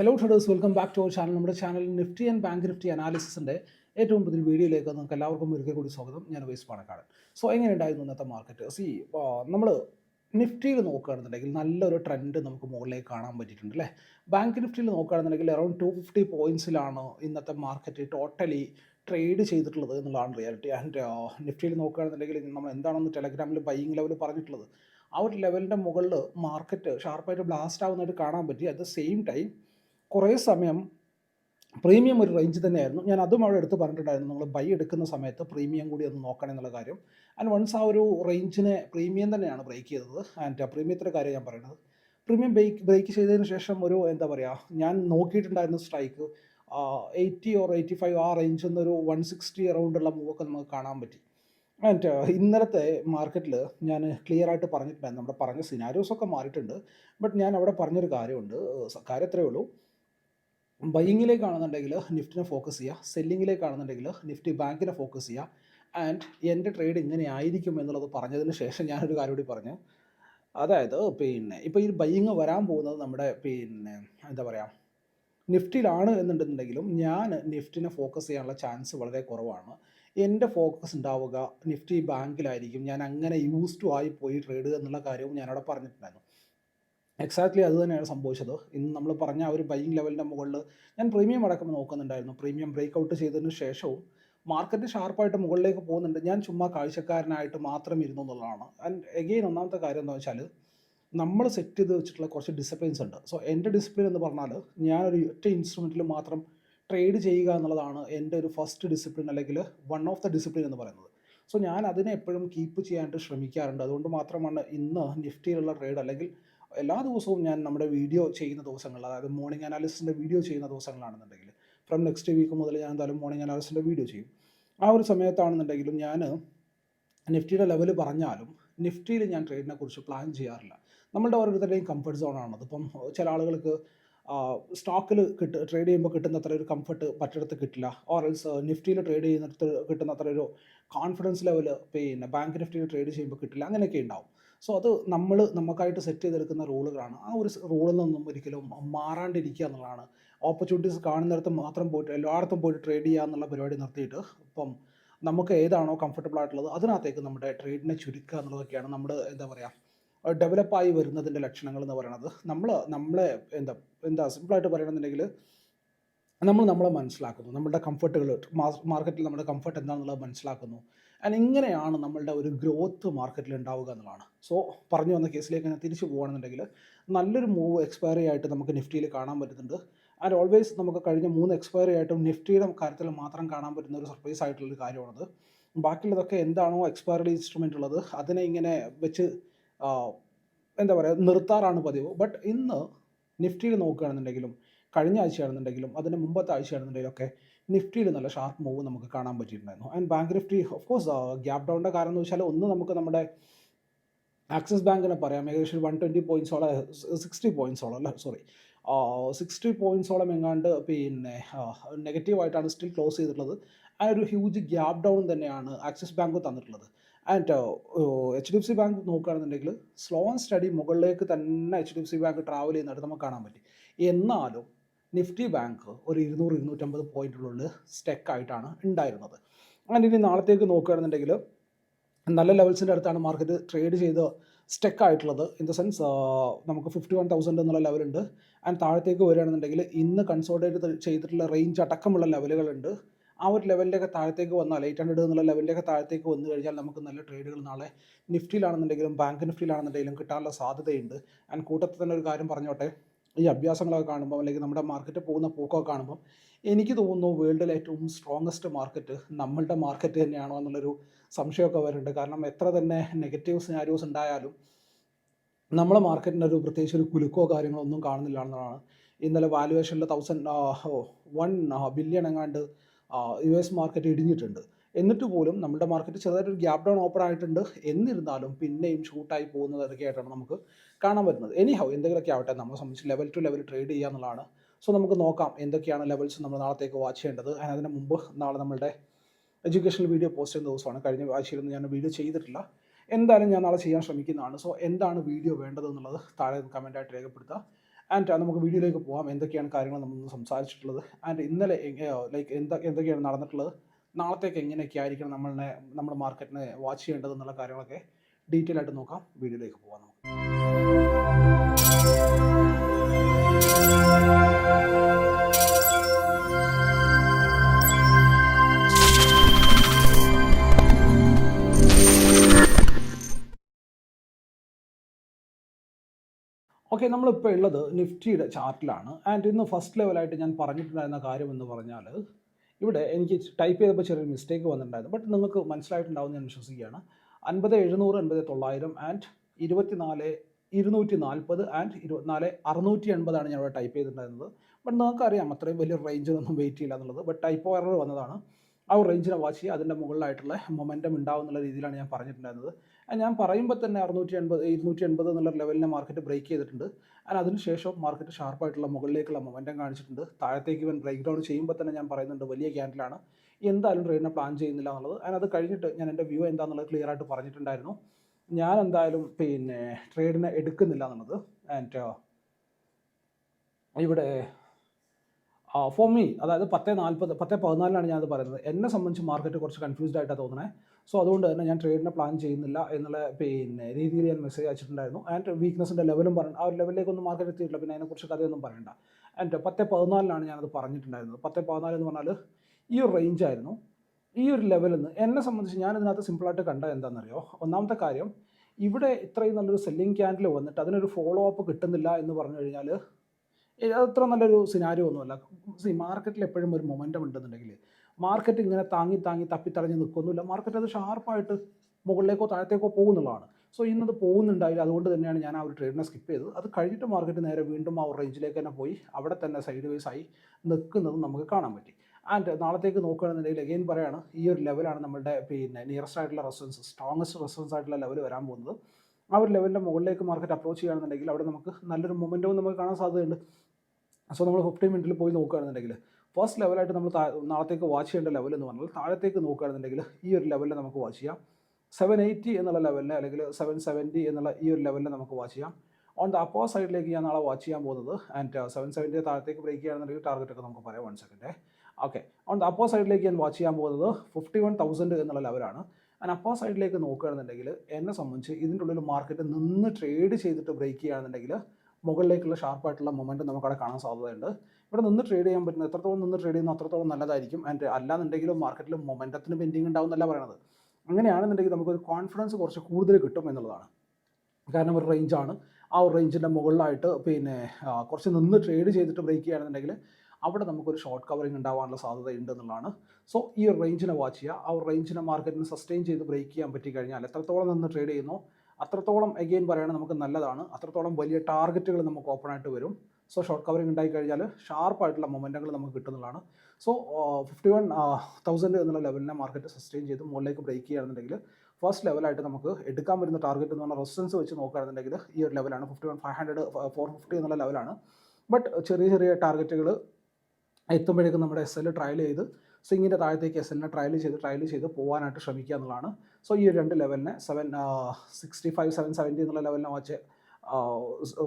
Hello traders welcome back to our channel നമ്മുടെ channel Nifty and bank Nifty അനാലിസിസിന്റെ ഏറ്റവും പുതിയ വീഡിയോയിലേക്ക് നമുക്ക് എല്ലാവർക്കും ഒരിക്കൽ കൂടി സ്വാഗതം. ഞാൻ വൈസ് പാണക്കാട് സോ എങ്ങനെ ഉണ്ടായിരുന്നു ഇന്നത്തെ മാർക്കറ്റ് സി നമ്മൾ നിഫ്റ്റിയിൽ നോക്കുകയാണെന്നുണ്ടെങ്കിൽ നല്ലൊരു ട്രെൻഡ് നമുക്ക് മുകളിലേക്ക് കാണാൻ പറ്റിയിട്ടുണ്ട് അല്ലേ? ബാങ്ക് നിഫ്റ്റിയിൽ നോക്കുകയാണെന്നുണ്ടെങ്കിൽ അറൗണ്ട് ടു ഫിഫ്റ്റി പോയിൻസിലാണ് ഇന്നത്തെ മാർക്കറ്റ് ടോട്ടലി ട്രേഡ് ചെയ്തിട്ടുള്ളത് എന്നുള്ളതാണ് റിയാലിറ്റി ആൻഡ് നിഫ്റ്റിയിൽ നോക്കുകയാണെന്നുണ്ടെങ്കിൽ നമ്മൾ എന്താണെന്ന് ടെലഗ്രാമിൽ ബൈയിങ് ലെവൽ പറഞ്ഞിട്ടുള്ളത്. ആ ഒരു ലെവലിന്റെ മുകളിൽ മാർക്കറ്റ് ഷാർപ്പായിട്ട് ബ്ലാസ്റ്റ് ആവുന്നതായിട്ട് കാണാൻ പറ്റി. അറ്റ് ദ സെയിം ടൈം കുറേ സമയം പ്രീമിയം ഒരു റേഞ്ച് തന്നെയായിരുന്നു. ഞാൻ അതും അവിടെ എടുത്ത് പറഞ്ഞിട്ടുണ്ടായിരുന്നു. നിങ്ങൾ ബൈ എടുക്കുന്ന സമയത്ത് പ്രീമിയം കൂടി ഒന്ന് നോക്കണം എന്നുള്ള കാര്യം. ആൻഡ് വൺസ് ആ ഒരു റേഞ്ചിനെ പ്രീമിയം തന്നെയാണ് ബ്രേക്ക് ചെയ്തത്. ആൻഡ് പ്രീമിയത്തിന്റെ കാര്യം ഞാൻ പറയുന്നത്. പ്രീമിയം ബ്രേക്ക് ബ്രേക്ക് ചെയ്തതിന് ശേഷം ഒരു എന്താ പറയുക ഞാൻ നോക്കിയിട്ടുണ്ടായിരുന്ന strike eighty or eighty five ആ റേഞ്ചിൽ നിന്നൊരു വൺ സിക്സ്റ്റി അറൗണ്ടുള്ള മൂവൊക്കെ നമുക്ക് കാണാൻ പറ്റി. ആൻഡ് ഇന്നലത്തെ മാർക്കറ്റിൽ ഞാൻ ക്ലിയർ ആയിട്ട് പറഞ്ഞിട്ടുണ്ടായിരുന്നു നമ്മുടെ പറഞ്ഞ സിനാരിയോസൊക്കെ മാറിയിട്ടുണ്ട്. ബട്ട് ഞാൻ അവിടെ പറഞ്ഞൊരു കാര്യമുണ്ട്. കാര്യം ഇത്രയേ ഉള്ളൂ. ബൈയിങ്ങിലേക്കാണെന്നുണ്ടെങ്കിൽ നിഫ്റ്റിനെ ഫോക്കസ് ചെയ്യുക. സെല്ലിങ്ങിലേക്കാണെന്നുണ്ടെങ്കിൽ നിഫ്റ്റി ബാങ്കിനെ ഫോക്കസ് ചെയ്യുക. ആൻഡ് എന്റെ ട്രേഡ് ഇങ്ങനെ ആയിരിക്കും എന്നുള്ളത് പറഞ്ഞതിന് ശേഷം ഞാനൊരു കാര്യം കൂടി പറഞ്ഞു. അതായത് പിന്നെ ഇപ്പോൾ ഈ ബൈയിങ് വരാൻ പോകുന്നത് നമ്മുടെ പിന്നെ എന്താ പറയുക നിഫ്റ്റിയിലാണ് എന്നുണ്ടെന്നുണ്ടെങ്കിലും ഞാൻ നിഫ്റ്റിനെ ഫോക്കസ് ചെയ്യാനുള്ള ചാൻസ് വളരെ കുറവാണ്. എന്റെ ഫോക്കസ് ഉണ്ടാവുക നിഫ്റ്റി ബാങ്കിലായിരിക്കും ഞാൻ അങ്ങനെ യൂസ് ടു ആയി പോയി ട്രേഡ് എന്നുള്ള കാര്യവും ഞാനവിടെ പറഞ്ഞിട്ടുണ്ടായിരുന്നു. എക്സാക്ട്ലി അത് തന്നെയാണ് സംഭവിച്ചത്. ഇന്ന് നമ്മൾ പറഞ്ഞ ആ ഒരു ബൈയിങ് ലെവലിന്റെ മുകളിൽ ഞാൻ പ്രീമിയം അടക്കം നോക്കുന്നുണ്ടായിരുന്നു. പ്രീമിയം ബ്രേക്ക് ഔട്ട് ചെയ്തതിന് ശേഷവും മാർക്കറ്റ് ഷാർപ്പായിട്ട് മുകളിലേക്ക് പോകുന്നുണ്ട്. ഞാൻ ചുമ്മാ കാഴ്ചക്കാരനായിട്ട് മാത്രം ഇരുന്നു എന്നുള്ളതാണ്. ആൻഡ് എഗെയിൻ ഒന്നാമത്തെ കാര്യം എന്താ വെച്ചാൽ നമ്മൾ സെറ്റ് ചെയ്ത് വെച്ചിട്ടുള്ള കുറച്ച് ഡിസിപ്ലിൻസ് ഉണ്ട്. സോ എന്റെ ഡിസിപ്ലിൻ എന്ന് പറഞ്ഞാൽ ഞാനൊരു ഒറ്റ ഇൻസ്ട്രുമെന്റിൽ മാത്രം ട്രേഡ് ചെയ്യുക എന്നുള്ളതാണ് എന്റെ ഒരു ഫസ്റ്റ് ഡിസിപ്ലിൻ അല്ലെങ്കിൽ വൺ ഓഫ് ദ ഡിസിപ്ലിൻ എന്ന് പറയുന്നത്. സോ ഞാൻ അതിനെ എപ്പോഴും കീപ്പ് ചെയ്യാനായിട്ട് ശ്രമിക്കാറുണ്ട്. അതുകൊണ്ട് മാത്രമാണ് ഇന്ന് നിഫ്റ്റിയിലുള്ള ട്രേഡ് അല്ലെങ്കിൽ എല്ലാ ദിവസവും ഞാൻ നമ്മുടെ വീഡിയോ ചെയ്യുന്ന ദിവസങ്ങൾ അതായത് മോർണിംഗ് അനാലിസിന്റെ വീഡിയോ ചെയ്യുന്ന ദിവസങ്ങളാണെന്നുണ്ടെങ്കിൽ ഫ്രം നെക്സ്റ്റ് വീക്ക് മുതൽ ഞാൻ എന്തായാലും മോർണിംഗ് അനാലിസിന്റെ വീഡിയോ ചെയ്യും. ആ ഒരു സമയത്താണെന്നുണ്ടെങ്കിലും ഞാൻ നിഫ്റ്റിയുടെ ലെവൽ പറഞ്ഞാലും നിഫ്റ്റിയിൽ ഞാൻ ട്രേഡിനെ കുറിച്ച് പ്ലാൻ ചെയ്യാറില്ല. നമ്മളുടെ ഓരോരുത്തരുടെയും കംഫർട്ട് സോണാണ് അതിപ്പം ചില ആളുകൾക്ക് സ്റ്റോക്കിൽ കിട്ട് ട്രേഡ് ചെയ്യുമ്പോൾ കിട്ടുന്ന അത്ര ഒരു കംഫർട്ട് മറ്റിടത്ത് കിട്ടില്ല. ഓർ എൽസ് നിഫ്റ്റിയിൽ ട്രേഡ് ചെയ്യുന്നിടത്ത് കിട്ടുന്ന അത്ര ഒരു കോൺഫിഡൻസ് ലെവൽ പിന്നെ ബാങ്ക് നിഫ്റ്റിയിൽ ട്രേഡ് ചെയ്യുമ്പോൾ കിട്ടില്ല. അങ്ങനെയൊക്കെ ഉണ്ടാവും. സോ അത് നമ്മൾ നമുക്കായിട്ട് സെറ്റ് ചെയ്തെടുക്കുന്ന റൂളുകളാണ്. ആ ഒരു റൂളിൽ നിന്നും ഒരിക്കലും മാറാണ്ടിരിക്കുക എന്നുള്ളതാണ്. ഓപ്പർച്യൂണിറ്റീസ് കാണുന്നിടത്ത് മാത്രം പോയിട്ട് എല്ലായിടത്തും പോയിട്ട് ട്രേഡ് ചെയ്യുക എന്നുള്ള പരിപാടി നിർത്തിയിട്ട് ഇപ്പം നമുക്ക് ഏതാണോ കംഫർട്ടബിൾ ആയിട്ടുള്ളത് അതിനകത്തേക്ക് നമ്മുടെ ട്രേഡിനെ ചുരുക്കുക എന്നുള്ളതൊക്കെയാണ് നമ്മുടെ എന്താ പറയുക ഡെവലപ്പായി വരുന്നതിന്റെ ലക്ഷണങ്ങൾ എന്ന് പറയുന്നത്. നമ്മൾ നമ്മളെ എന്താ എന്താ സിമ്പിളായിട്ട് പറയണമെന്നുണ്ടെങ്കിൽ നമ്മൾ നമ്മളെ മനസ്സിലാക്കുന്നു. നമ്മുടെ കംഫർട്ടുകൾ മാർക്കറ്റിൽ നമ്മുടെ കംഫർട്ട് എന്താണെന്നുള്ളത് മനസ്സിലാക്കുന്നു. ആൻഡ് എങ്ങനെയാണ് നമ്മളുടെ ഒരു ഗ്രോത്ത് മാർക്കറ്റിൽ ഉണ്ടാവുക എന്നുള്ളതാണ്. സോ പറഞ്ഞു വന്ന കേസിലേക്ക് തന്നെ തിരിച്ചു പോകുകയാണെന്നുണ്ടെങ്കിൽ നല്ലൊരു മൂവ് എക്സ്പയറി ആയിട്ട് നമുക്ക് നിഫ്റ്റിയിൽ കാണാൻ പറ്റുന്നുണ്ട്. ആൻഡ് ഓൾവേസ് നമുക്ക് കഴിഞ്ഞ മൂന്ന് എക്സ്പയറി ആയിട്ടും നിഫ്റ്റിയുടെ കാര്യത്തിൽ മാത്രം കാണാൻ പറ്റുന്ന ഒരു സർപ്രൈസ് ആയിട്ടുള്ളൊരു കാര്യമാണത്. ബാക്കിയുള്ളതൊക്കെ എന്താണോ എക്സ്പയറി ഇൻസ്ട്രുമെന്റ് ഉള്ളത് അതിനെ ഇങ്ങനെ വെച്ച് എന്താ പറയുക നിർത്താറാണ് പതിവ്. ബട്ട് ഇന്ന് നിഫ്റ്റിയിൽ നോക്കുകയാണെന്നുണ്ടെങ്കിലും കഴിഞ്ഞ ആഴ്ചയാണെന്നുണ്ടെങ്കിലും അതിന് മുമ്പത്തെ ആഴ്ചയാണെന്നുണ്ടെങ്കിലും ഒക്കെ നിഫ്റ്റിയിൽ നല്ല ഷാർപ്പ് മൂവ് നമുക്ക് കാണാൻ പറ്റിയിട്ടുണ്ടായിരുന്നു. And bank Nifty of course gap ഡൗണിന്റെ കാരണം എന്ന് വെച്ചാൽ ഒന്ന് നമുക്ക് നമ്മുടെ ആക്സിസ് ബാങ്കിനെ പറയാം. ഏകദേശം വൺ ട്വന്റി പോയിൻസോളം സിക്സ്റ്റി പോയിൻസോളം അല്ല? സോറി സിക്സ്റ്റി പോയിൻസോളം എങ്ങാണ്ട് പിന്നെ നെഗറ്റീവായിട്ടാണ് സ്റ്റിൽ ക്ലോസ് ചെയ്തിട്ടുള്ളത്. ആ ഒരു ഹ്യൂജ് ഗ്യാപ് ഡൗൺ തന്നെയാണ് ആക്സിസ് ബാങ്ക് തന്നിട്ടുള്ളത്. And H D F C bank നോക്കുകയാണെന്നുണ്ടെങ്കിൽ സ്ലോ ആൻഡ് സ്റ്റഡി മുകളിലേക്ക് തന്നെ H D F C bank travel ചെയ്യുന്നതായിട്ട് നമുക്ക് കാണാൻ പറ്റി. എന്നാലും നിഫ്റ്റി ബാങ്ക് ഒരു ഇരുന്നൂറ് ഇരുന്നൂറ്റമ്പത് സ്റ്റെക്ക് ആയിട്ടാണ് ഉണ്ടായിരുന്നത്. അങ്ങനെ ഇനി നാളത്തേക്ക് നോക്കുകയാണെന്നുണ്ടെങ്കിൽ നല്ല ലെവൽസിന്റെ അടുത്താണ് മാർക്കറ്റ് ട്രേഡ് ചെയ്ത് സ്റ്റെക്ക് ആയിട്ടുള്ളത്. ഇൻ ദ സെൻസ് നമുക്ക് ഫിഫ്റ്റി വൺ തൗസൻഡ് എന്നുള്ള ലെവലുണ്ട് ആൻഡ് താഴത്തേക്ക് വരികയാണെന്നുണ്ടെങ്കിൽ ഇന്ന് കൺസോൾട്ടേറ്റ് ചെയ്തിട്ടുള്ള റേഞ്ച് അടക്കമുള്ള ലെവലുകളുണ്ട് ആ ഒരു ലെവലിലേക്ക് താഴത്തേക്ക് വന്നാൽ എയ്റ്റ് ഹൺഡ്രഡ് എന്നുള്ള ലെവലിലേക്ക് താഴത്തേക്ക് വന്നു കഴിഞ്ഞാൽ നമുക്ക് നല്ല ട്രേഡുകൾ നാളെ നിഫ്റ്റിയിലാണെന്നുണ്ടെങ്കിലും ബാങ്ക് നിഫ്റ്റിയിലാണെന്നുണ്ടെങ്കിലും കിട്ടാനുള്ള സാധ്യതയുണ്ട്. ആൻഡ് കൂട്ടത്തിൽ തന്നെ ഒരു കാര്യം പറഞ്ഞോട്ടെ? ഈ അഭ്യാസങ്ങളൊക്കെ കാണുമ്പോൾ അല്ലെങ്കിൽ നമ്മുടെ മാർക്കറ്റ് പോകുന്ന പോക്കൊക്കെ കാണുമ്പോൾ എനിക്ക് തോന്നുന്നു വേൾഡിലെ ഏറ്റവും സ്ട്രോങ്ങസ്റ്റ് മാർക്കറ്റ് നമ്മളുടെ മാർക്കറ്റ് തന്നെയാണോ എന്നുള്ളൊരു സംശയമൊക്കെ വരുന്നുണ്ട്. കാരണം എത്ര തന്നെ നെഗറ്റീവ് സിനാരിയോസ് ഉണ്ടായാലും നമ്മളെ മാർക്കറ്റിന്റെ ഒരു പ്രത്യേകിച്ച് ഒരു കുലുക്കോ കാര്യങ്ങളോ ഒന്നും കാണുന്നില്ല എന്നുള്ളതാണ്. ഇന്നലെ വാലുവേഷനിൽ തൗസൻഡ് വൺ ബില്യൺ എങ്ങാണ്ട് യു എസ് മാർക്കറ്റ് ഇടിഞ്ഞിട്ടുണ്ട്. എന്നിട്ട് പോലും നമ്മുടെ മാർക്കറ്റ് ചെറുതായിട്ട് ഒരു ഗ്യാപ് ഡൗൺ ഓപ്പൺ ആയിട്ടുണ്ട്. എന്നിരുന്നാലും പിന്നെയും ഷൂട്ടായി പോകുന്നത് ഇതൊക്കെയായിട്ടാണ് നമുക്ക് കാണാൻ പറ്റുന്നത്. എനി ഹൗ എന്തെങ്കിലുമൊക്കെ ആവട്ടെ നമ്മളെ സംബന്ധിച്ച് ലെവൽ ടു ലെവൽ ട്രേഡ് ചെയ്യുക എന്നുള്ളതാണ്. സോ നമുക്ക് നോക്കാം എന്തൊക്കെയാണ് ലെവൽസ് നമ്മൾ നാളത്തേക്ക് വാച്ച് ചെയ്യേണ്ടത്. അതിന് അതിന് മുമ്പ് നാളെ നമ്മളുടെ എഡ്യൂക്കേഷണൽ വീഡിയോ പോസ്റ്റ് ചെയ്യുന്ന ദിവസമാണ്. കഴിഞ്ഞ ആഴ്ചയിലൊന്നും ഞാൻ വീഡിയോ ചെയ്തിട്ടില്ല. എന്തായാലും ഞാൻ നാളെ ചെയ്യാൻ ശ്രമിക്കുന്നതാണ്. സോ എന്താണ് വീഡിയോ വേണ്ടത് എന്നുള്ളത് താഴെ കമന്റായിട്ട് രേഖപ്പെടുത്തുക. ആൻഡ് നമുക്ക് വീഡിയോയിലേക്ക് പോകാം എന്തൊക്കെയാണ് കാര്യങ്ങൾ നമ്മൾ സംസാരിച്ചിട്ടുള്ളത്. ആൻഡ് ഇന്നലെ ലൈക്ക് എന്താ എന്തൊക്കെയാണ് നടന്നിട്ടുള്ളത്? നാളത്തേക്ക് എങ്ങനെയൊക്കെ ആയിരിക്കണം നമ്മളെ നമ്മുടെ മാർക്കറ്റിനെ വാച്ച് ചെയ്യേണ്ടത് എന്നുള്ള കാര്യങ്ങളൊക്കെ ഡീറ്റെയിൽ ആയിട്ട് നോക്കാം. വീഡിയോയിലേക്ക് പോകാം നമുക്ക്. ഓക്കെ നമ്മളിപ്പോൾ ഉള്ളത് നിഫ്റ്റിയുടെ ചാർട്ടിലാണ് ആൻഡ് ഇന്ന് ഫസ്റ്റ് ലെവലായിട്ട് ഞാൻ പറഞ്ഞിട്ടുണ്ടായിരുന്ന കാര്യം എന്ന് പറഞ്ഞാൽ ഇവിടെ എനിക്ക് ടൈപ്പ് ചെയ്തപ്പോൾ ചെറിയൊരു മിസ്റ്റേക്ക് വന്നിട്ടുണ്ടായിരുന്നു. ബട്ട് നിങ്ങൾക്ക് മനസ്സിലായിട്ടുണ്ടാവും ഞാൻ വിശ്വസിക്കുകയാണ്. അൻപത് എഴുന്നൂറ് അൻപത് തൊള്ളായിരം ആൻഡ് ഇരുപത്തിനാല് ഇരുന്നൂറ്റി നാൽപ്പത് ആൻഡ് ഇരുപത്തിനാല് അറുന്നൂറ്റി എൺപതാണ് ഞാൻ ഇവിടെ ടൈപ്പ് ചെയ്തിട്ടുണ്ടായിരുന്നത്. ബട്ട് നിങ്ങൾക്കറിയാം അത്രയും വലിയ റേഞ്ചിലൊന്നും വെയിറ്റ് ചെയ്യില്ല എന്നുള്ളത്. ബട്ട് ടൈപ്പ് എറർ വന്നതാണ്. ആ ഒരു റേഞ്ചിനെ വാച്ച് ചെയ്യുക. അതിന്റെ മുകളിലായിട്ടുള്ള മൊമെന്റം ഉണ്ടാവും എന്നുള്ള രീതിയിലാണ് ഞാൻ പറഞ്ഞിട്ടുണ്ടായിരുന്നത്. ഞാൻ പറയുമ്പോൾ തന്നെ അറുന്നൂറ്റി എൺപത് ഇരുന്നൂറ്റി എൺപത് എന്നുള്ള ലെവലിനെ മാർക്കറ്റ് ബ്രേക്ക് ചെയ്തിട്ടുണ്ട്. ആൻഡ് അതിനുശേഷം മാർക്കറ്റ് ഷാർപ്പായിട്ടുള്ള മുകളിലേക്കുള്ള മൊമെന്റം കാണിച്ചിട്ടുണ്ട്. താഴത്തേക്ക് ഇവൻ ബ്രേക്ക് ഡൗൺ ചെയ്യുമ്പോൾ തന്നെ ഞാൻ പറയുന്നുണ്ട് വലിയ ക്യാൻഡിലാണ് എന്തായാലും ട്രേഡിനെ പ്ലാൻ ചെയ്യുന്നില്ല എന്നുള്ളത്. ആൻഡ് അത് കഴിഞ്ഞിട്ട് ഞാൻ എന്റെ വ്യൂ എന്താണെന്നുള്ളത് ക്ലിയർ ആയിട്ട് പറഞ്ഞിട്ടുണ്ടായിരുന്നു. ഞാൻ എന്തായാലും പിന്നെ ട്രേഡിനെ എടുക്കുന്നില്ല എന്നുള്ളത്. ആൻഡ് ഇവിടെ ഫോർ അതായത് പത്ത് നാൽപ്പത് പത്ത് പതിനാലിനാണ് ഞാനത് പറയുന്നത്. എന്നെ സംബന്ധിച്ച് മാർക്കറ്റ് കുറച്ച് കൺഫ്യൂസ്ഡ് ആയിട്ടാണ് തോന്നുന്നത് സോ അതുകൊണ്ട് തന്നെ ഞാൻ ട്രേഡിനെ പ്ലാൻ ചെയ്യുന്നില്ല എന്നുള്ള പിന്നെ രീതിയിൽ ഞാൻ മെസ്സേജ് അയച്ചിട്ടുണ്ടായിരുന്നു. ആൻഡ് വീക്ക്നസിന്റെ ലെവലും പറഞ്ഞു ആ ഒരു ലെവലിലേക്കൊന്നും മാർക്കറ്റ് എത്തിയിട്ടില്ല. പിന്നെ അതിനെക്കുറിച്ച് കഥയൊന്നും പറയണ്ട. ആൻഡ് പത്ത് പതിനാലിനാണ് ഞാനത് പറഞ്ഞിട്ടുണ്ടായിരുന്നത്. പത്ത് പതിനാല് എന്ന് പറഞ്ഞാൽ ഈ ഒരു റേഞ്ച് ആയിരുന്നു. ഈ ഒരു ലെവലിൽ നിന്ന് എന്നെ സംബന്ധിച്ച് ഞാൻ ഇതിനകത്ത് സിമ്പിളായിട്ട് കണ്ട എന്താണെന്നറിയോ ഒന്നാമത്തെ കാര്യം ഇവിടെ ഇത്രയും നല്ലൊരു സെല്ലിംഗ് ക്യാൻഡിൽ വന്നിട്ട് അതിനൊരു ഫോളോ അപ്പ് കിട്ടുന്നില്ല എന്ന് പറഞ്ഞു കഴിഞ്ഞാൽ അത്ര നല്ലൊരു സിനാരിയോ ഒന്നുമല്ല. സി മാർക്കറ്റിൽ എപ്പോഴും ഒരു മൊമെന്റം ഉണ്ടെന്നുണ്ടെങ്കിൽ മാർക്കറ്റ് ഇങ്ങനെ താങ്ങി താങ്ങി തപ്പിത്തടഞ്ഞ് നിൽക്കൊന്നുമില്ല. മാർക്കറ്റ് അത് ഷാർപ്പായിട്ട് മുകളിലേക്കോ താഴത്തേക്കോ പോകുന്നുള്ളതാണ്. സോ ഇന്നത് പോകുന്നുണ്ടായില്ല. അതുകൊണ്ട് തന്നെയാണ് ഞാൻ ആ ഒരു ട്രേഡിനെ സ്കിപ്പ് ചെയ്തത്. അത് കഴിഞ്ഞിട്ട് മാർക്കറ്റ് നേരെ വീണ്ടും ആ റേഞ്ചിലേക്ക് തന്നെ പോയി. അവിടെ തന്നെ സൈഡ് വൈസ് ആയി നിൽക്കുന്നത് നമുക്ക് കാണാൻ പറ്റി. ആൻഡ് നാളത്തേക്ക് നോക്കുകയാണെന്നുണ്ടെങ്കിൽ അഗെയിൻ പറയാണ് ഈ ഒരു ലെവലാണ് നമ്മുടെ പിന്നെ നിയറസ്റ്റ് ആയിട്ടുള്ള റെസൻസ് സ്ട്രോങ്ങസ്റ്റ് റെസൻസ് ആയിട്ടുള്ള ലെവൽ വരാൻ പോകുന്നത്. ആ ഒരു ലെവലിന്റെ മുകളിലേക്ക് മാർക്കറ്റ് അപ്രോച്ച് ചെയ്യുകയാണെന്നുണ്ടെങ്കിൽ അവിടെ നമുക്ക് നല്ലൊരു മൊമെന്റവും നമുക്ക് കാണാൻ സാധ്യതയുണ്ട്. സോ നമ്മൾ ഫിഫ്റ്റീൻ മിനിറ്റിൽ പോയി നോക്കുകയാണെന്നുണ്ടെങ്കിൽ ഫസ്റ്റ് ലെവലായിട്ട് നമ്മൾ നാളത്തേക്ക് വാച്ച് ചെയ്യേണ്ട ലെവൽ എന്ന് പറഞ്ഞാൽ താഴത്തേക്ക് നോക്കുകയാണെന്നുണ്ടെങ്കിൽ ഈ ഒരു ലെവലിൽ നമുക്ക് വാച്ച് ചെയ്യാം. സെവൻ എയ്റ്റി എന്നുള്ള ലെവലിനെ അല്ലെങ്കിൽ സെവൻ സെവന്റി എന്നുള്ള ഈ ഒരു ലെവലിനെ നമുക്ക് വാച്ച് ചെയ്യാം. ഓൺ ദ അപ്പോ സൈഡിലേക്ക് ഞാൻ നാളെ വാച്ച് ചെയ്യാൻ പോകുന്നത് ആൻഡ് സെവൻ സെവന്റി താഴത്തേക്ക് ബ്രേക്ക് ചെയ്യുകയാണെന്നുണ്ടെങ്കിൽ ടാർഗറ്റ് ഒക്കെ നമുക്ക് പറയാം one second okay on the upper സൈഡിലേക്ക് ഞാൻ വാച്ച് ചെയ്യാൻ പോകുന്നത് ഫിഫ്റ്റി വൺ തൗസൻഡ് എന്നുള്ള ലെവലാണ് ആൻഡ് അപ്പോ സൈഡിലേക്ക് നോക്കുകയാണെന്നുണ്ടെങ്കിൽ എന്നെ സംബന്ധിച്ച് ഇതിന്റെ ഉള്ളിൽ മാർക്കറ്റ് നിന്ന് ട്രേഡ് ചെയ്തിട്ട് ബ്രേക്ക് ചെയ്യുകയാണെന്നുണ്ടെങ്കിൽ മുകളിലേക്കുള്ള ഷാർപ്പായിട്ടുള്ള മൊമെന്റ് നമുക്കവിടെ കാണാൻ സാധ്യതയുണ്ട്. ഇവിടെ നിന്ന് ട്രേഡ് ചെയ്യാൻ പറ്റുന്ന എത്രത്തോളം നിന്ന് ട്രേഡ് ചെയ്യുന്നു അത്രത്തോളം നല്ലതായിരിക്കും. ആൻഡ് അല്ലാന്നുണ്ടെങ്കിലും മാർക്കറ്റിൽ മൊമെന്റത്തിന് പെൻഡിങ് ഉണ്ടാവും എന്നല്ല പറയണത്. അങ്ങനെയാണെന്നുണ്ടെങ്കിൽ നമുക്കൊരു കോൺഫിഡൻസ് കുറച്ച് കൂടുതൽ കിട്ടും എന്നുള്ളതാണ്. കാരണം ഒരു റേഞ്ചാണ് ആ ഒരു റേഞ്ചിന്റെ മുകളിലായിട്ട് പിന്നെ കുറച്ച് നിന്ന് ട്രേഡ് ചെയ്തിട്ട് ബ്രേക്ക് ചെയ്യുകയാണെന്നുണ്ടെങ്കിൽ അവിടെ നമുക്കൊരു ഷോർട്ട് കവറിങ് ഉണ്ടാവാനുള്ള സാധ്യത ഉണ്ട് എന്നുള്ളതാണ്. സോ ഈ ഒരു റേഞ്ചിനെ വാച്ച് ചെയ്യുക. ആ ഒരു റേഞ്ചിനെ മാർക്കറ്റിന് സസ്റ്റെയിൻ ചെയ്ത് ബ്രേക്ക് ചെയ്യാൻ പറ്റി കഴിഞ്ഞാൽ എത്രത്തോളം നിന്ന് ട്രേഡ് ചെയ്യുന്നോ അത്രത്തോളം എഗെയിൻ പറയുകയാണെങ്കിൽ നമുക്ക് നല്ലതാണ്. അത്രത്തോളം വലിയ ടാർഗറ്റുകൾ നമുക്ക് ഓപ്പൺ ആയിട്ട് വരും. സോ ഷോർട്ട് കവറിങ് ഉണ്ടായി കഴിഞ്ഞാൽ ഷാർപ്പായിട്ടുള്ള മൊമെന്റങ്ങൾ നമുക്ക് കിട്ടുന്നതാണ്. സോ ഫിഫ്റ്റി വൺ തൗസൻഡ് എന്നുള്ള ലെവലിനെ മാർക്കറ്റ് സസ്റ്റെയിൻ ചെയ്ത് മുകളിലേക്ക് ബ്രേക്ക് ചെയ്യുകയാണെന്നുണ്ടെങ്കിൽ ഫസ്റ്റ് ലെവലായിട്ട് നമുക്ക് എടുക്കാൻ വരുന്ന ടാർഗറ്റ് എന്ന് പറഞ്ഞാൽ റെസിസ്റ്റൻസ് വെച്ച് നോക്കുകയാണെന്നുണ്ടെങ്കിൽ ഈ ഒരു ലെവലാണ് fifty one five hundred four fifty എന്നുള്ള ലെവലാണ് ബട്ട് ചെറിയ ചെറിയ ടാർഗറ്റുകൾ എത്തുമ്പോഴേക്കും നമ്മുടെ എസ് എൽ ട്രയൽ ചെയ്ത് സിങ്ങിന്റെ താഴത്തേക്ക് എസ് എല്ലിനെ ട്രയൽ ചെയ്ത് ട്രയൽ ചെയ്ത് പോകാനായിട്ട് ശ്രമിക്കുക എന്നുള്ളതാണ്. സോ ഈ രണ്ട് ലെവലിനെ seven sixty five seven seventy എന്നുള്ള ലെവലിനെ വാച്ച്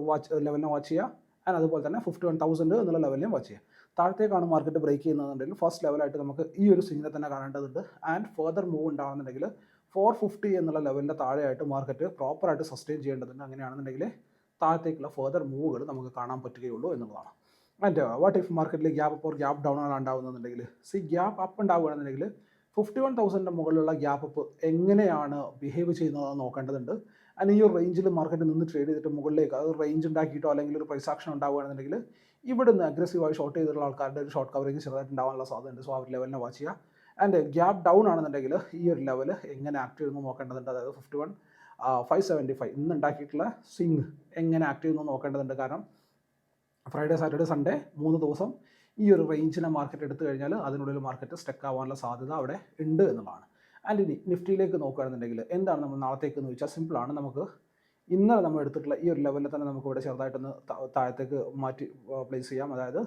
വാച്ച് ലെവലിനെ വാച്ച് ചെയ്യുക. ആൻഡ് അതുപോലെ തന്നെ ഫിഫ്റ്റി വൺ തൗസൻഡ് എന്നുള്ള ലെവലിനെ വാച്ച് ചെയ്യുക താഴത്തേക്കാണ് മാർക്കറ്റ് ബ്രേക്ക് ചെയ്യുന്നതെന്നുണ്ടെങ്കിൽ ഫസ്റ്റ് ലെവലായിട്ട് നമുക്ക് ഈ ഒരു സിഗ്നൽ തന്നെ കാണേണ്ടതുണ്ട്. ആൻഡ് ഫർദർ മൂവ് ഉണ്ടാകുന്നുണ്ടെങ്കിൽ ഫോർ ഫിഫ്റ്റി എന്നുള്ള ലെവലിന്റെ താഴെയായിട്ട് മാർക്കറ്റ് പ്രോപ്പറായിട്ട് സസ്റ്റെയിൻ ചെയ്യേണ്ടതുണ്ട്. അങ്ങനെയാണെന്നുണ്ടെങ്കിൽ താഴത്തേക്കുള്ള ഫർദർ മൂവുകൾ നമുക്ക് കാണാൻ പറ്റുകയുള്ളൂ എന്നുള്ളതാണ്. ആൻഡ് വാട്ട് ഇഫ് മാർക്കറ്റിൽ gap up or gap down ആണ് ഉണ്ടാകുന്നതെന്നുണ്ടെങ്കിൽ സി ഗ്യാപ്പ് അപ്പ് ഉണ്ടാവുകയാണെന്നുണ്ടെങ്കിൽ ഫിഫ്റ്റി വൺ തൗസൻഡിന്റെ മുകളിലുള്ള ഗ്യാപ്പ് അപ്പ് എങ്ങനെയാണ് ബിഹേവ് ചെയ്യുന്നതെന്ന് നോക്കേണ്ടതുണ്ട്. ആൻഡ് ഈ ഒരു റേഞ്ചിൽ മാർക്കറ്റ് നിന്ന് ട്രേഡ് ചെയ്തിട്ട് മുകളിലേക്ക് അത് റേഞ്ച് ഉണ്ടാക്കിയിട്ടോ അല്ലെങ്കിൽ ഒരു പ്രൈസ് ആക്ഷൻ ഉണ്ടാവുകയാണെന്നുണ്ടെങ്കിൽ ഇവിടുന്ന് അഗ്രസീവായി ഷോർട്ട് ചെയ്തിട്ടുള്ള ആൾക്കാരുടെ ഒരു ഷോർട്ട് കവറേജ് ചെറുതായിട്ട് ഉണ്ടാവാനുള്ള സാധ്യതയുണ്ട്. സോ ആ ഒരു ലെവലിനെ വാച്ച് ചെയ്യുക. ആൻഡ് ഗ്യാപ്പ് ഡൗൺ ആണെന്നുണ്ടെങ്കിൽ ഈ ഒരു ലെവൽ എങ്ങനെ ആക്ട് ചെയ്യുന്നു നോക്കേണ്ടതുണ്ട്. അതായത് fifty one five seventy five ഇന്ന് ഉണ്ടാക്കിയിട്ടുള്ള സ്വിങ് എങ്ങനെ ആക്ട് ചെയ്യുന്നു നോക്കേണ്ടതുണ്ട്. കാരണം ഫ്രൈഡേ സാറ്റർഡേ സൺഡേ മൂന്ന് ദിവസം ഈ ഒരു റേഞ്ചിനെ മാർക്കറ്റ് എടുത്തു കഴിഞ്ഞാൽ അതിനുള്ളിൽ മാർക്കറ്റ് സ്റ്റക്ക് ആവാനുള്ള സാധ്യത അവിടെ ഉണ്ട് എന്നുള്ളതാണ്. ആൻഡ് ഇനി നിഫ്റ്റിയിലേക്ക് നോക്കുകയാണെന്നുണ്ടെങ്കിൽ എന്താണ് നമ്മൾ നാളത്തേക്ക് എന്ന് ചോദിച്ചാൽ സിമ്പിളാണ് നമുക്ക് ഇന്നലെ നമ്മൾ എടുത്തിട്ടുള്ള ഈ ഒരു ലെവലിൽ തന്നെ നമുക്ക് ഇവിടെ ചെറുതായിട്ടൊന്ന് താഴത്തേക്ക് മാറ്റി പ്ലേസ് ചെയ്യാം. അതായത്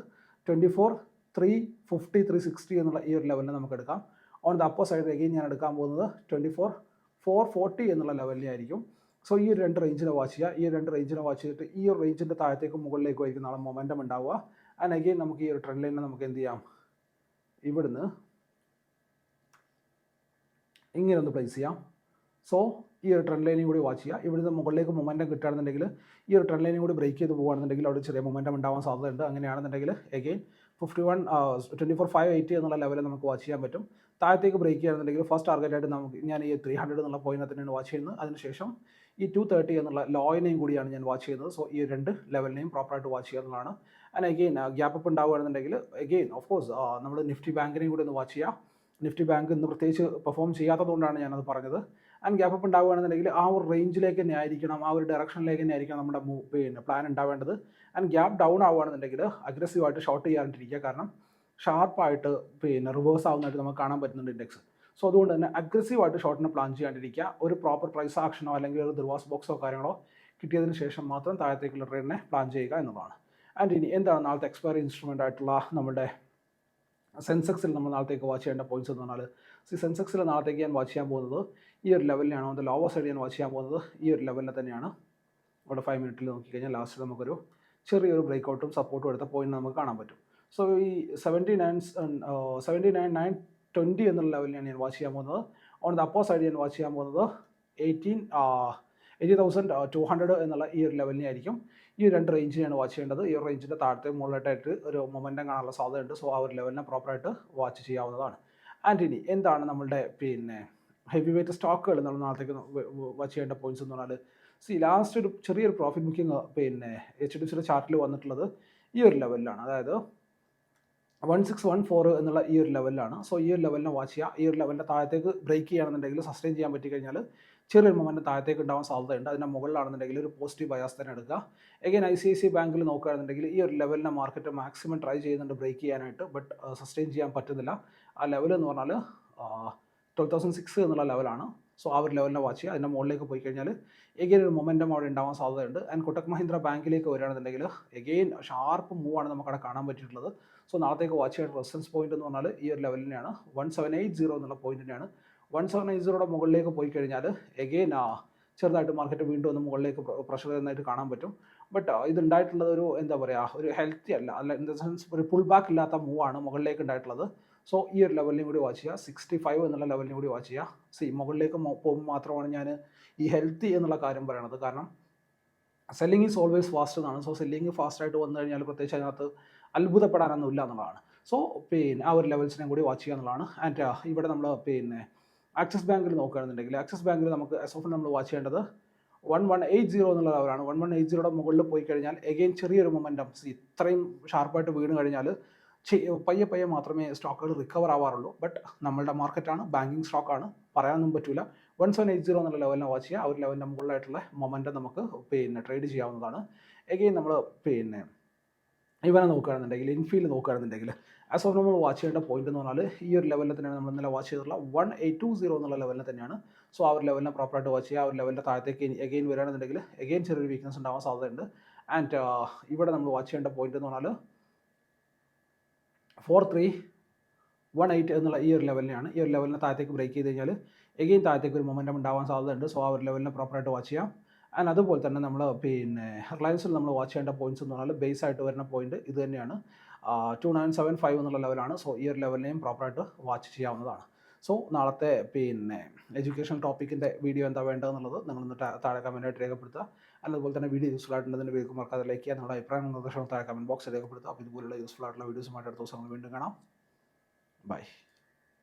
twenty four three fifty three sixty എന്നുള്ള ഈ ഒരു ലെവലിൽ നമുക്ക് എടുക്കാം. ഓൺ ദ അപ്പർ സൈഡിലേക്ക് ഞാൻ എടുക്കാൻ പോകുന്നത് ട്വന്റി ഫോർ ഫോർ ഫോർട്ടി എന്നുള്ള ലെവലിലായിരിക്കും സോ ഈ ഒരു രണ്ട് റേഞ്ചിനെ വാച്ച് ചെയ്യുക. ഈ രണ്ട് റേഞ്ചിനെ വാച്ച് ചെയ്തിട്ട് ഈ ഒരു റേഞ്ചിന്റെ താഴത്തേക്കും മുകളിലേക്കും ആയിരിക്കും നാളെ മൊമെന്റം ഉണ്ടാവുക. ആൻഡ് അഗെയിൻ നമുക്ക് ഈ ഒരു ട്രെൻഡ് ലൈനെ നമുക്ക് എന്ത് ചെയ്യാം? ഇവിടുന്ന് ഇങ്ങനെ ഒന്ന് പ്ലേസ് ചെയ്യാം. സോ ഈ ഒരു ട്രെൻഡ് ലൈനും കൂടി വാച്ച് ചെയ്യുക. ഇവിടുന്ന് മുകളിലേക്ക് മൊമെന്റം കിട്ടുകയാണെന്നുണ്ടെങ്കിൽ ഈ ഒരു ട്രെൻഡ് ലൈനും കൂടി ബ്രേക്ക് ചെയ്ത് പോകുകയാണെന്നുണ്ടെങ്കിൽ അവിടെ ചെറിയ മൊമെന്റം ഉണ്ടാവാൻ സാധ്യതയുണ്ട്. അങ്ങനെയാണെന്നുണ്ടെങ്കിൽ again fifty one twenty four five eighty എന്നുള്ള ലെവലിൽ നമുക്ക് വാച്ച് ചെയ്യാൻ പറ്റും. താഴത്തേക്ക് ബ്രേക്ക് ചെയ്യുകയാണെന്നുണ്ടെങ്കിൽ ഫസ്റ്റ് ടാർഗറ്റായിട്ട് നമുക്ക് ഞാൻ ഈ ത്രീ ഹൺഡ്രഡ് എന്നുള്ള പോയിന്റ് തന്നെയാണ് വാച്ച് ചെയ്യുന്നത്. അതിനുശേഷം ഈ ടു തേർട്ടി എന്നുള്ള ലോയിനെയും കൂടിയാണ് ഞാൻ വാച്ച് ചെയ്യുന്നത്. സോ ഈ രണ്ട് ലെവലിനെയും പ്രോപ്പറായിട്ട് വാച്ച് ചെയ്യുന്നതാണ് ആൻഡ് അഗെയിൻ ഗ്യാപ്പ് അപ്പ് ഉണ്ടാവുകയാണെന്നുണ്ടെങ്കിൽ അഗെയിൻ ഓഫ് കോഴ്സ് നമ്മൾ നിഫ്റ്റി ബാങ്കിനെയും കൂടി ഒന്ന് വാച്ച് ചെയ്യുക നിഫ്റ്റി ബാങ്ക് ഇന്ന് പ്രത്യേകിച്ച് പെർഫോം ചെയ്യാത്തതുകൊണ്ടാണ് ഞാനത് പറഞ്ഞത്. ആൻഡ് ഗ്യാപ്പ് അപ്പ് ഉണ്ടാവുകയാണെന്നുണ്ടെങ്കിൽ ആ ഒരു റേഞ്ചിലേക്ക് തന്നെ ആയിരിക്കണം ആ ഒരു ഡയറക്ഷനിലേക്ക് തന്നെ ആയിരിക്കണം നമ്മുടെ മൂവ് പിന്നെ പ്ലാൻ ഉണ്ടാവേണ്ടത്. ആൻഡ് ഗ്യാപ്പ് ഡൗൺ ആവുകയാണെന്നുണ്ടെങ്കിൽ അഗ്രസീവായിട്ട് ഷോർട്ട് ചെയ്യാണ്ടിരിക്കുക. കാരണം ഷാർപ്പായിട്ട് പിന്നെ റിവേഴ്സ് ആവുന്നതായിട്ട് നമുക്ക് കാണാൻ പറ്റുന്നുണ്ട് ഇൻഡെക്സ് സോ അതുകൊണ്ട് തന്നെ അഗ്രസീവായിട്ട് ഷോർട്ടിനെ പ്ലാൻ ചെയ്യാണ്ടിരിക്കുക. ഒരു പ്രോപ്പർ പ്രൈസ് ആക്ഷനോ അല്ലെങ്കിൽ ഒരു ദുർവാസ് ബോക്സോ കാര്യങ്ങളോ കിട്ടിയതിന് ശേഷം മാത്രം താഴത്തേക്കുള്ള ട്രേഡിനെ പ്ലാൻ ചെയ്യുക എന്നുള്ളതാണ് ആൻഡ് ഇനി എന്താണ് നാളത്തെ എക്സ്പയറി ഇൻസ്ട്രുമെന്റ് ആയിട്ടുള്ള നമ്മുടെ സെൻസെക്സിൽ നമ്മൾ നാളത്തേക്ക് വാച്ച് ചെയ്യേണ്ട പോയിന്റ്സ് എന്ന് പറഞ്ഞാൽ സി സെൻസെക്സിൽ നാളത്തേക്ക് ഞാൻ വാച്ച് ചെയ്യാൻ പോകുന്നത് ഈ ഒരു ലെവലിലാണ് അത് ലോവർ സൈഡ് ഞാൻ വാച്ച് ചെയ്യാൻ പോകുന്നത് ഈ ഒരു ലെവലിൽ തന്നെയാണ്. ഇവിടെ ഫൈവ് മിനിറ്റിൽ നോക്കിക്കഴിഞ്ഞാൽ ലാസ്റ്റ് നമുക്കൊരു ചെറിയൊരു ബ്രേക്ക് ഔട്ടും സപ്പോർട്ടും എടുത്ത പോയിന്റ് നമുക്ക് കാണാൻ പറ്റും. സോ ഈ seventy nine seventy nine nine twenty എന്നുള്ള ലെവലിലാണ് ഞാൻ വാച്ച് ചെയ്യാൻ പോകുന്നത്. ഓൺ ദ അപ്പോ സൈഡ് ഞാൻ വാച്ച് ചെയ്യാൻ പോകുന്നത് eighteen eighty thousand two hundred എന്നുള്ള ഈ ഒരു ലെവലിനെ ആയിരിക്കും. ഈ രണ്ട് റേഞ്ചിനെയാണ് വാച്ച് ചെയ്യേണ്ടത്. ഈ റേഞ്ചിന്റെ താഴത്തെ മുകളിലായിട്ട് ഒരു മൊമെന്റം കാണാനുള്ള സാധ്യതയുണ്ട്. സോ ആ ഒരു ലെവലിനെ പ്രോപ്പറായിട്ട് വാച്ച് ചെയ്യാവുന്നതാണ്. ആൻഡ് ഇനി എന്താണ് നമ്മളുടെ പിന്നെ ഹെവി വെയിറ്റ് സ്റ്റോക്കുകൾ നമ്മൾ നാളത്തേക്ക് വാച്ച് ചെയ്യേണ്ട പോയിന്റ്സ് എന്ന് പറഞ്ഞാൽ സി ലാസ്റ്റ് ഒരു ചെറിയൊരു പ്രോഫിറ്റ് ബുക്കിംഗ് പിന്നെ എച്ച് ഡി സിയുടെ ചാർട്ടിൽ വന്നിട്ടുള്ളത് ഈ ഒരു ലെവലിലാണ് അതായത് വൺ സിക്സ് വൺ ഫോർ എന്നുള്ള ഈ ഒരു ലെവലിലാണ് സോ ഈ ഒരു ലെവലിനെ വാച്ച് ചെയ്യുക. ഈ ഒരു ലെവലിന്റെ താഴത്തേക്ക് ബ്രേക്ക് ചെയ്യുകയാണെന്നുണ്ടെങ്കിൽ സസ്റ്റെയിൻ ചെയ്യാൻ പറ്റി കഴിഞ്ഞാൽ ചെറിയൊരു മൊമെന്റ് താഴത്തേക്ക് ഉണ്ടാവാൻ സാധ്യതയുണ്ട്. അതിന്റെ മുകളിലാണെന്നുണ്ടെങ്കിൽ ഒരു പോസിറ്റീവ് ബയാസ് തന്നെ എടുക്കുക. Again I C I C ബാങ്കിൽ നോക്കുകയാണെന്നുണ്ടെങ്കിൽ ഈ ഒരു ലെവലിനെ മാർക്കറ്റ് മാക്സിമം ട്രൈ ചെയ്യുന്നുണ്ട് ബ്രേക്ക് ചെയ്യാനായിട്ട്. ബട്ട് സസ്റ്റെയിൻ ചെയ്യാൻ പറ്റുന്നില്ല. ആ ലെവൽ എന്ന് പറഞ്ഞാൽ ട്വൽവ് തൗസൻഡ് സിക്സ് എന്നുള്ള ലെവലാണ് സോ ആ ഒരു ലെവലിനെ വാച്ച് ചെയ്യുക. അതിന്റെ മുകളിലേക്ക് പോയി കഴിഞ്ഞാൽ എഗെയിൻ ഒരു മൊമെന്റം അവിടെ ഉണ്ടാവാൻ സാധ്യതയുണ്ട്. ആൻഡ് കൊട്ടക് മഹീന്ദ്ര ബാങ്കിലേക്ക് വരികയാണെന്നുണ്ടെങ്കിൽ എഗെയിൻ ഷാർപ്പ് മൂവ് ആണ് നമുക്കവിടെ കാണാൻ പറ്റിയിട്ടുള്ളത്. സോ നാളത്തേക്ക് വാച്ച് ചെയ്യേണ്ട റെസിസ്റ്റൻസ് പോയിന്റ് എന്ന് പറഞ്ഞാൽ ഈ ഒരു ലെവലിനെയാണ് വൺ സെവൻ എയ്റ്റ് സീറോ എന്നുള്ള പോയിന്റിനെയാണ് വൺ സെവൻ എയ്റ്റ് സീറോയുടെ മുകളിലേക്ക് പോയി കഴിഞ്ഞാൽ എഗെയിൻ ആ ചെറുതായിട്ട് മാർക്കറ്റ് വീണ്ടും ഒന്ന് മുകളിലേക്ക് പ്രഷർ ചെയ്യുന്നതായിട്ട് കാണാൻ പറ്റും. ബട്ട് ഇതുണ്ടായിട്ടുള്ളത് ഒരു എന്താ പറയുക ഒരു ഹെൽത്തി അല്ല. അല്ല ഇൻ ദ സെൻസ് ഒരു പുൾ ബാക്ക് ഇല്ലാത്ത മൂവാണ് മുകളിലേക്ക് ഉണ്ടായിട്ടുള്ളത്. സോ ഈ ഒരു ലെവലിനും കൂടി വാച്ച് ചെയ്യുക. സിക്സ്റ്റി ഫൈവ് എന്നുള്ള ലെവലിനും കൂടി വാച്ച് ചെയ്യുക. സി മുകളിലേക്ക് പോകുമ്പോൾ മാത്രമാണ് ഞാൻ ഈ ഹെൽത്തി എന്നുള്ള കാര്യം പറയണത്. കാരണം സെല്ലിംഗ് ഈസ് ഓൾവേസ് ഫാസ്റ്റ് എന്നാണ്. സോ സെല്ലിംഗ് ഫാസ്റ്റ് ആയിട്ട് വന്നു കഴിഞ്ഞാൽ പ്രത്യേകിച്ച് അതിനകത്ത് അത്ഭുതപ്പെടാനൊന്നും ഇല്ല എന്നുള്ളതാണ്. സോ പിന്നെ ആ ഒരു ലെവൽസിനെ കൂടി വാച്ച് ചെയ്യുക എന്നുള്ളതാണ്. ആൻഡ് ഇവിടെ നമ്മൾ പിന്നെ ആക്സിസ് ബാങ്കിൽ നോക്കുകയാണെന്നുണ്ടെങ്കിൽ ആക്സിസ് ബാങ്കിൽ നമുക്ക് എസ് ഓഫ് നമ്മൾ വാച്ച് ചെയ്യേണ്ടത് വൺ വൺ എയ്റ്റ് സീറോ എന്നുള്ള ലെവലാണ് വൺ വൺ എയ്റ്റ് സീറോയുടെ മുകളിൽ പോയി കഴിഞ്ഞാൽ എഗെയിൻ ചെറിയൊരു മൊമെന്റം ഇത്രയും ഷാർപ്പായിട്ട് വീണ് കഴിഞ്ഞാൽ പയ്യെ പയ്യെ മാത്രമേ സ്റ്റോക്കുകൾ റിക്കവർ ആവാറുള്ളൂ. ബട്ട് നമ്മളുടെ മാർക്കറ്റാണ് ബാങ്കിങ് സ്റ്റോക്കാണ് പറയാനൊന്നും പറ്റില്ല വൺ സെവൻ എയ്റ്റ് സീറോ എന്നുള്ള ലെവലിനെ വാച്ച് ചെയ്യുക. ആ ഒരു ലെവലിന്റെ മുകളിലായിട്ടുള്ള മൊമെന്റം നമുക്ക് പിന്നെ ട്രേഡ് ചെയ്യാവുന്നതാണ്. എഗെയിൻ നമ്മൾ പിന്നെ ഇവനെ നോക്കുകയാണെന്നുണ്ടെങ്കിൽ ഇൻഫീൽഡ് നോക്കുകയാണെന്നുണ്ടെങ്കിൽ ആസ് ഓഫ് നമ്മൾ വാച്ച് ചെയ്യേണ്ട പോയിന്റ് എന്ന് പറഞ്ഞാൽ ഈ ഒരു ലെവലിൽ തന്നെയാണ് നമ്മൾ ഇന്നലെ വാച്ച് ചെയ്തിട്ടുള്ള വൺ എയ്റ്റ് ടു സീറോ എന്നുള്ള ലെവലിൽ തന്നെയാണ്. സോ ആ ഒരു ലെവലിനെ പ്രോപ്പറായിട്ട് വാച്ച് ചെയ്യുക. ആ ഒരു ലെവലിന്റെ താഴത്തേക്ക് എഗെയിൻ വരികയാണെന്നുണ്ടെങ്കിൽ എഗെയിൻ ചെറിയൊരു വീക്ക്നസ് ഉണ്ടാവാൻ സാധ്യതയുണ്ട്. ആൻഡ് ഇവിടെ നമ്മൾ വാച്ച് ചെയ്യേണ്ട പോയിന്റ് എന്ന് പറഞ്ഞാൽ ഫോർ ത്രീ വൺ എയ്റ്റ് എന്നുള്ള ഈ ഒരു ലെവലിനെയാണ് ഈ ഒരു ലെവലിനെ താഴത്തേക്ക് ബ്രേക്ക് ചെയ്ത് കഴിഞ്ഞാൽ എഗെയിൻ താഴത്തേക്ക് ഒരു മൊമെന്റം ഉണ്ടാവാൻ സാധ്യതയുണ്ട്. സോ ആ ഒരു ലെവലിനെ പ്രോപ്പറായിട്ട് വാച്ച് ചെയ്യാം. ആൻഡ് അതുപോലെ തന്നെ നമ്മൾ പിന്നെ റിലയൻസിൽ നമ്മൾ വാച്ച് ചെയ്യേണ്ട പോയിന്റ്സ് എന്ന് പറഞ്ഞാൽ ബേസ് ആയിട്ട് വരുന്ന പോയിന്റ് ഇത് തന്നെയാണ്. ടു നയൻ സെവൻ ഫൈവ് എന്നുള്ള ലെവലാണ് സോ ഈ ഒരു ലെവലിനെയും പ്രോപ്പറായിട്ട് വാച്ച് ചെയ്യാവുന്നതാണ്. സോ നാളത്തെ പിന്നെ എഡ്യൂക്കേഷൻ ടോപ്പിക്കിന്റെ വീഡിയോ എന്താ വേണ്ടതെന്നുള്ളത് നിങ്ങളൊന്ന് താഴെ കമന്റായിട്ട് രേഖപ്പെടുത്തുക. അതുപോലെ തന്നെ വീഡിയോ യൂസ്ഫുൾ ആയിട്ടുണ്ടെന്ന് വീഡിയോ മറക്കാതെ ലൈക്ക് ചെയ്യുക. നമ്മുടെ അഭിപ്രായം നിർദ്ദേശങ്ങൾ താഴെ കമന്റ് ബോക്സിൽ രേഖപ്പെടുത്തുക. അപ്പോൾ ഇതുപോലുള്ള യൂസ്ഫുൾ ആയിട്ടുള്ള വീഡിയോസുമായിട്ട് അടുത്ത നമ്മൾ വീണ്ടും കാണാം. ബൈ